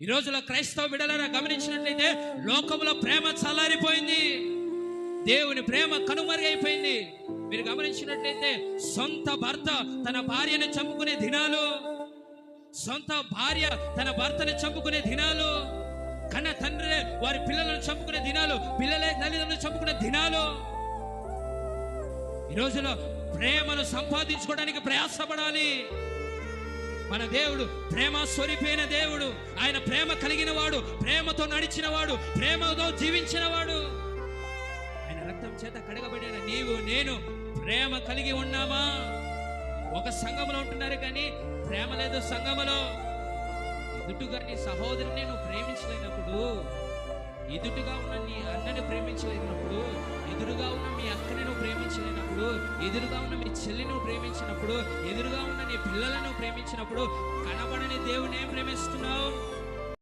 ఈ రోజులో క్రైస్తవ బిడలరా గమనించినట్లయితే లోకంలో ప్రేమ చల్లారిపోయింది. దేవుని ప్రేమ కనుమరుగైపోయింది. మీరు గమనించినట్లయితే సొంత భర్త తన భార్యను చంపుకునే దినాలు సొంత భార్య తన భర్తను చంపుకునే దినాలు కన్న తండ్రి వారి పిల్లలను చంపుకునే దినాలు పిల్లలే తల్లిదండ్రులు చంపుకునే దినాలు. ఈ రోజులో ప్రేమను సంపాదించుకోవడానికి ప్రయాసపడాలి. మన దేవుడు ప్రేమ స్వరూపైన దేవుడు. ఆయన ప్రేమ కలిగిన వాడు ప్రేమతో నడిచిన వాడు ప్రేమతో జీవించిన వాడు ఆయన రక్తం చేత కడగబడిన నీవు నేను ప్రేమ కలిగి ఉన్నామా? ఒక సంఘంలో ఉంటున్నారు కానీ ప్రేమ లేదు సంఘములో. ఎదుటుగా నీ సహోదరుని నువ్వు ప్రేమించలేనప్పుడు ఎదుటిగా ఉన్న నీ అన్నని ప్రేమించలేనప్పుడు ఎదురుగా ఉన్న ఎదురుగా ఉన్న మీ చెల్లిని ప్రేమించినప్పుడు ఎదురుగా ఉన్న నీ పిల్లలను ప్రేమించినప్పుడు కనబడని దేవుని ఏం ప్రేమిస్తున్నావు?